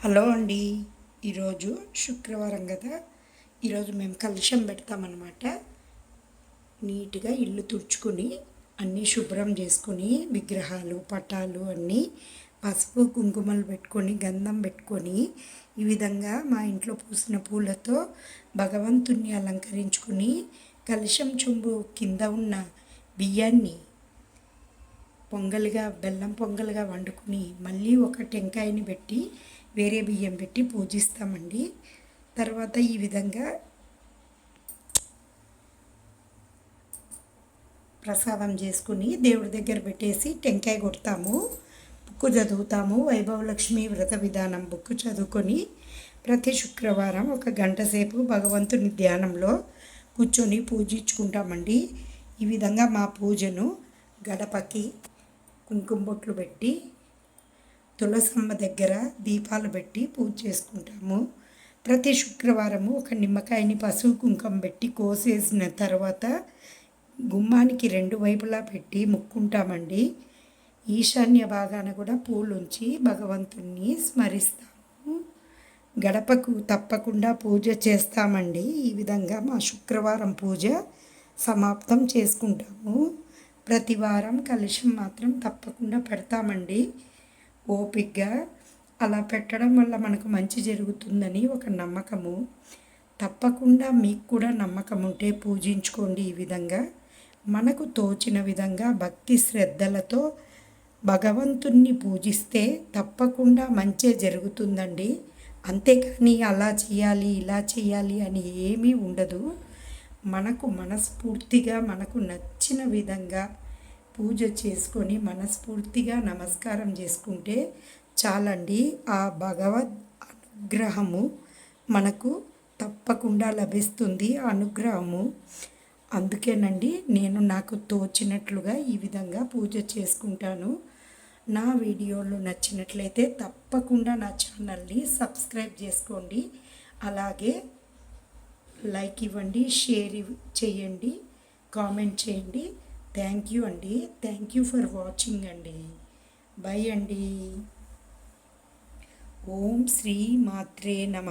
Hello అండి. ఈరోజు శుక్రవారం కదా. ఈరోజు మేము కలుషం పెడతామన్నమాట. నీట్గా ఇల్లు తుడుచుకుని అన్నీ శుభ్రం చేసుకొని విగ్రహాలు పటాలు అన్నీ పసుపు కుంకుమలు పెట్టుకొని గంధం పెట్టుకొని ఈ విధంగా మా ఇంట్లో పూసిన పూలతో భగవంతుణ్ణి అలంకరించుకుని కలుషం చెంబు కింద ఉన్న బియ్యాన్ని పొంగల్గా బెల్లం పొంగల్గా వండుకుని మళ్ళీ ఒక టెంకాయని పెట్టి వేరే బియ్యం పెట్టి పూజిస్తామండి. తర్వాత ఈ విధంగా ప్రసాదం చేసుకుని దేవుడి దగ్గర పెట్టేసి టెంకాయ కొడతాము. బుక్ చదువుతాము. వైభవలక్ష్మి వ్రత విధానం బుక్ చదువుకొని ప్రతి శుక్రవారం ఒక గంట సేపు భగవంతుని ధ్యానంలో కూర్చొని పూజించుకుంటామండి. ఈ విధంగా మా పూజను గడపకి కుంకుమ బొట్లు పెట్టి తులసమ్మ దగ్గర దీపాలు పెట్టి పూజ చేసుకుంటాము. ప్రతి శుక్రవారము ఒక నిమ్మకాయని పసుపు కుంకుమ పెట్టి కోసేసిన తర్వాత గుమ్మానికి రెండు వైపులా పెట్టి ముక్కుంటామండి. ఈశాన్య భాగాన కూడా పూలు ఉంచి భగవంతుణ్ణి స్మరిస్తాము. గడపకు తప్పకుండా పూజ చేస్తామండి. ఈ విధంగా మా శుక్రవారం పూజ సమాప్తం చేసుకుంటాము. ప్రతి వారం కలుషం మాత్రం తప్పకుండా పెడతామండి. ఓపిగ్గా అలా పెట్టడం వల్ల మనకు మంచి జరుగుతుందని ఒక నమ్మకము. తప్పకుండా మీకు కూడా నమ్మకం ఉంటే పూజించుకోండి ఈ విధంగా. మనకు తోచిన విధంగా భక్తి శ్రద్ధలతో భగవంతుణ్ణి పూజిస్తే తప్పకుండా మంచే జరుగుతుందండి. అంతేకాని అలా చేయాలి ఇలా చేయాలి అని ఏమీ ఉండదు. మనకు మనస్ఫూర్తిగా మనకు నచ్చిన విధంగా పూజ చేసుకొని మనస్ఫూర్తిగా నమస్కారం చేసుకుంటే చాలండి. ఆ భగవద్ అనుగ్రహము మనకు తప్పకుండా లభిస్తుంది అనుగ్రహము. అందుకేనండి నేను నాకు తోచినట్లుగా ఈ విధంగా పూజ చేసుకుంటాను. నా వీడియోలు నచ్చినట్లయితే తప్పకుండా నా ఛానల్ని సబ్స్క్రైబ్ చేసుకోండి. అలాగే లైక్ ఇవ్వండి షేర్ చేయండి కామెంట్ చేయండి. థ్యాంక్ యూ అండి థ్యాంక్ యూ ఫర్ వాచింగ్ అండి బై అండి ఓం శ్రీ మాత్రే నమ